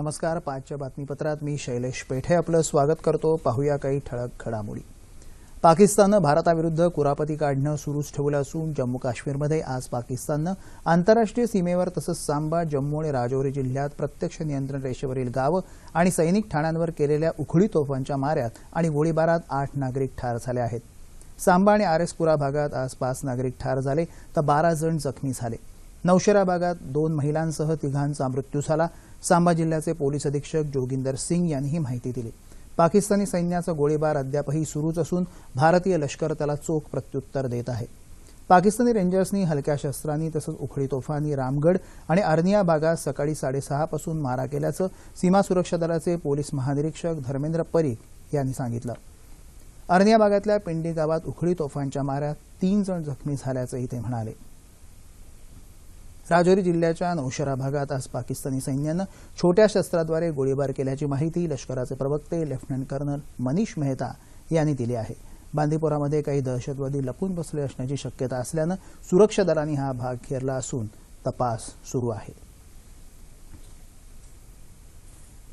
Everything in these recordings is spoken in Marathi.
नमस्कार पाचच्या बातमीपत्रात मी शैलेश पेठे आपलं स्वागत करतो. पाहूया काही ठळक घडामोडी. पाकिस्ताननं भारताविरुद्ध कुरापती काढणं सुरूच ठेवलं असून जम्मू काश्मीरमध्ये आज पाकिस्ताननं आंतरराष्ट्रीय सीमेवर तसंच सांबा जम्मू आणि राजौरी जिल्ह्यात प्रत्यक्ष नियंत्रण रेषेवरील गावं आणि सैनिक ठाण्यांवर केलेल्या उखळी तोफांच्या माऱ्यात आणि गोळीबारात आठ नागरिक ठार झाले आहेत. सांबा आणि आरएसपुरा भागात आज पाच नागरिक ठार झाले तर बारा जण जखमी झाले. नौशेरा भागात दोन महिलांसह तिघांचा मृत्यू झाला. सांबा जिल्ह्याचे पोलीस अधीक्षक जोगिंदर सिंग यांनी ही माहिती दिली. पाकिस्तानी सैन्याचा गोळीबार अद्यापही सुरूच असून भारतीय लष्कर त्याला चोख प्रत्युत्तर देत आहे. पाकिस्तानी रेंजर्सनी हलक्या शस्त्रांनी तसंच उखळी तोफांनी रामगड आणि अर्निया भागात सकाळी साडेसहापासून मारा केल्याचं सीमा सुरक्षा दलाचे पोलीस महानिरीक्षक धर्मेंद्र परीख यांनी सांगितलं. अर्निया भागातल्या पिंडी गावात उखळी तोफांच्या माऱ्यात तीन जण जखमी झाल्याचंही ते म्हणाले. राजौरी जिल्ह्याच्या नौशरा भागात आज पाकिस्तानी सैन्यानं छोट्या शस्त्राद्वारे गोळीबार केल्याची माहिती लष्कराचे प्रवक्ते लेफ्टनंट कर्नल मनीष मेहता यांनी दिली आहे. बांदीपोरामध्ये काही दहशतवादी लपून बसले असण्याची शक्यता असल्यानं सुरक्षा दलांनी हा भाग घेरला असून तपास सुरू आहे.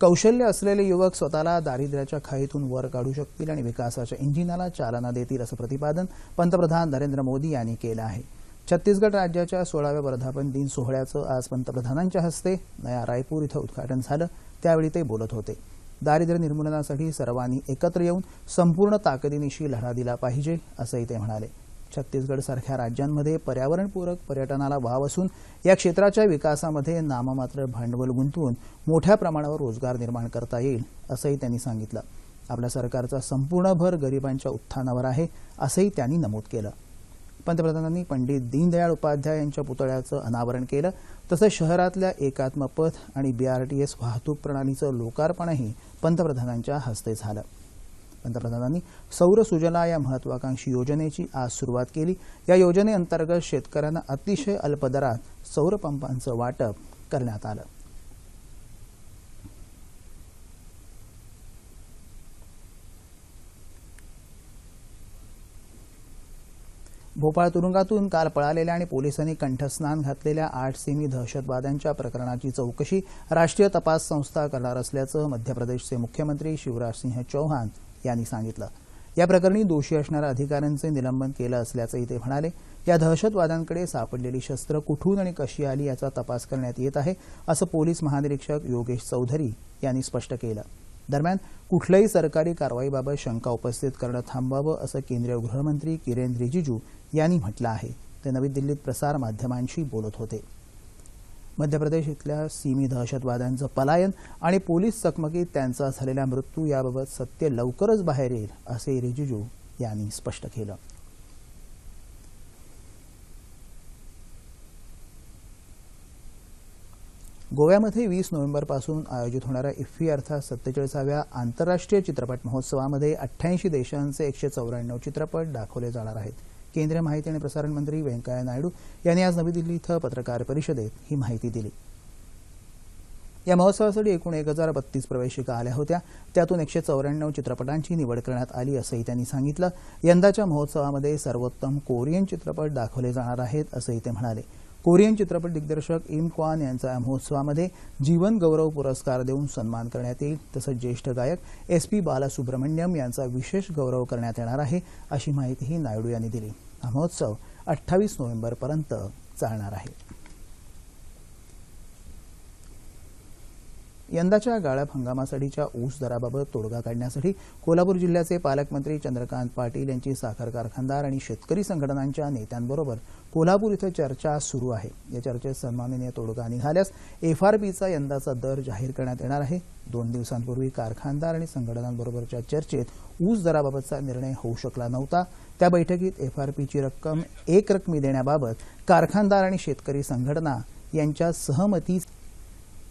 कौशल्य असलेले युवक स्वतःला दारिद्र्याच्या खाईतून वर काढू शकतील आणि विकासाच्या इंजिनाला चालना देतील असं प्रतिपादन पंतप्रधान नरेंद्र मोदी यांनी केलं आहे. छत्तीसगड राज्याच्या सोळाव्या वर्धापन दिन सोहळ्याचं आज पंतप्रधानांच्या हस्ते नया रायपूर इथं उद्घाटन झालं. त्यावेळी ते बोलत होते. दारिद्र्य निर्मूलनासाठी सर्वांनी एकत्र येऊन संपूर्ण ताकदीनिशी लढा दिला पाहिजे असंही ते म्हणाले. छत्तीसगडसारख्या राज्यांमध्ये पर्यावरणपूरक पर्यटनाला वाव असून या क्षेत्राच्या विकासामध्ये नाममात्र भांडवल गुंतवून मोठ्या प्रमाणावर रोजगार निर्माण करता येईल असंही त्यांनी सांगितलं. आपल्या सरकारचा संपूर्ण भर गरिबांच्या उत्थानावर आहे असंही त्यांनी नमूद केलं. पंतप्रधानांनी पंडित दीनदयाळ उपाध्याय यांच्या पुतळ्याचं अनावरण केलं. तसंच शहरातल्या एकात्म पथ आणि बीआरटीएस वाहतूक प्रणालीचं लोकार्पणही पंतप्रधानांच्या हस्ते झालं. पंतप्रधानांनी सौर सुजला या महत्वाकांक्षी योजनेची आज सुरुवात केली. या योजनेअंतर्गत शेतकऱ्यांना अतिशय अल्पदरात सौरपंपांचं सौर पंपांचं वाटप करण्यात आलं. भोपाळ तुरुंगातून काल पळालेल्या आणि पोलिसांनी कंठस्नान घातलेल्या आठ सेमी दहशतवाद्यांच्या प्रकरणाची चौकशी राष्ट्रीय तपास संस्था करणार असल्याचं मध्य प्रदेशचे मुख्यमंत्री शिवराजसिंह चौहान यांनी सांगितलं. या प्रकरणी दोषी असणाऱ्या अधिकाऱ्यांचे निलंबन केलं असल्याचंही ते म्हणाले. या दहशतवाद्यांकडे सापडलेली शस्त्र कुठून आणि कशी आली याचा तपास करण्यात येत आहे असं पोलीस महानिरीक्षक योगेश चौधरी यांनी स्पष्ट केलं. दरम्यान कुठल्याही सरकारी कारवाईबाबत शंका उपस्थित करणं थांबवावं असं केंद्रीय गृहमंत्री किरेन रिजिजू यांनी म्हटलं आहे. ते नवी दिल्लीत प्रसार माध्यमांशी बोलत होते. मध्य प्रदेश इथल्या सीमी दहशतवाद्यांचं पलायन आणि पोलीस चकमकीत त्यांचा झालेला मृत्यू याबाबत सत्य लवकरच बाहेर येईल असे रिजिजू यांनी स्पष्ट केलं. गोव्यामध्ये वीस नोव्हेंबरपासून आयोजित होणाऱ्या इफ्फी अर्थात सत्तेचाळीसाव्या आंतरराष्ट्रीय चित्रपट महोत्सवामध्ये अठ्ठ्याऐंशी देशांचे एकशे चौऱ्याण्णव चित्रपट दाखवले जाणार आहेत. केंद्रीय माहिती आणि प्रसारण मंत्री व्यंकय्या नायडू यांनी आज नवी दिल्ली इथं पत्रकार परिषदेत ही माहिती दिली. या महोत्सवासाठी एकूण एक हजार बत्तीस प्रवेशिका आल्या होत्या. त्यातून एकशे चौऱ्याण्णव चित्रपटांची निवड करण्यात आली असंही त्यांनी सांगितलं. यंदाच्या महोत्सवामध्ये सर्वोत्तम कोरियन चित्रपट दाखवले जाणार आहेत असंही ते म्हणाले. कोरियन चित्रपट दिग्दर्शक इम क्वान यांचा या महोत्सवामध्ये जीवन गौरव पुरस्कार देऊन सन्मान करण्यात येईल. तसंच ज्येष्ठ गायक एस पी बालसुब्रमण्यम यांचा विशेष गौरव करण्यात येणार आहे अशी माहितीही नायडू यांनी दिली. हा महोत्सव अठ्ठावीस नोव्हेंबरपर्यंत चालणार आहे. यंदाच्या गाळप हंगामासाठीच्या ऊस दराबाबत तोडगा काढण्यासाठी कोल्हापूर जिल्ह्याचे पालकमंत्री चंद्रकांत पाटील यांची साखर कारखानदार आणि शेतकरी संघटनांच्या नेत्यांबरोबर कोल्हापूर इथं चर्चा सुरू आहे. या चर्चेत सन्माननीय तोडगा निघाल्यास एफआरपीचा यंदाचा दर जाहीर करण्यात येणार आहे. दोन दिवसांपूर्वी कारखानदार आणि संघटनांबरोबरच्या चर्चेत ऊस दराबाबतचा निर्णय होऊ शकला नव्हता. त्या बैठकीत एफआरपीची रक्कम एक रकमी देण्याबाबत कारखानदार आणि शेतकरी संघटना यांच्या सहमती